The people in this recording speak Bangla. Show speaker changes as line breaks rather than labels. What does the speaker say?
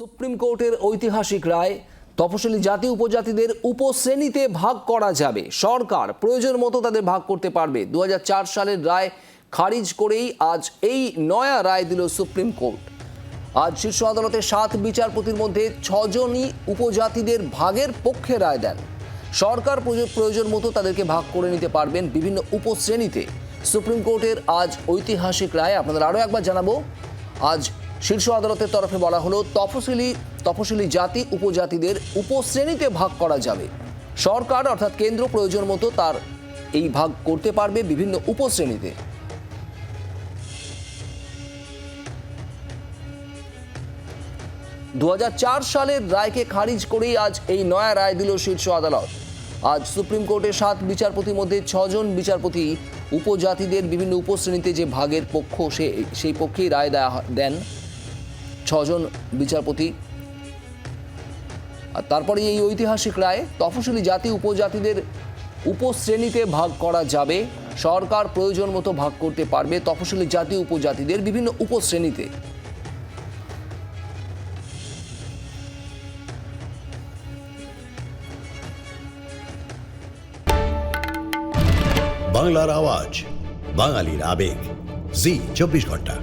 সুপ্রিম কোর্টের ঐতিহাসিক রায় তপশিলি জাতি উপজাতিদের উপশ্রেণীতে ভাগ করা যাবে। সরকার প্রয়োজন মতো তাদের ভাগ করতে পারবে। দু হাজার চার সালের রায় খারিজ করেই আজ এই নয়া রায় দিল সুপ্রিম কোর্ট। আজ শীর্ষ আদালতে সাত বিচারপতির মধ্যে ছজনই উপজাতিদের ভাগের পক্ষে রায় দেন। সরকার প্রয়োজন মতো তাদেরকে ভাগ করে নিতে পারবেন বিভিন্ন উপশ্রেণীতে। সুপ্রিম কোর্টের আজ ঐতিহাসিক রায়, আপনাদের আরও একবার জানাব। আজ শীর্ষ আদালতের তরফে বলা হলো, তফসিলি তফসিলি জাতি উপজাতিদের উপশ্রেণীতে ভাগ করা যাবে। সরকার অর্থাৎ কেন্দ্র প্রয়োজন মতো তার এই ভাগ করতে পারবে বিভিন্ন উপশ্রেণীতে। দু সালের রায়কে খারিজ করেই আজ এই নয়া রায় দিল শীর্ষ আদালত। আজ সুপ্রিম কোর্টের সাত বিচারপতির মধ্যে ছজন বিচারপতি উপজাতিদের বিভিন্ন উপশ্রেণীতে যে ভাগের পক্ষ সে, সেই পক্ষেই রায় দেয়া দেন। ছজন বিচারপতি। আর তারপরে এই ঐতিহাসিক রায় তফসিলি জাতি উপজাতিদের উপশ্রেণীতে ভাগ করা যাবে। সরকার প্রয়োজন মতো ভাগ করতে পারবে, তফসিলি জাতি উপজাতিদের বিভিন্ন উপশ্রেণীতে।
বাংলার আওয়াজ, বাঙালির আবেগ। জি, চব্বিশ ঘণ্টা।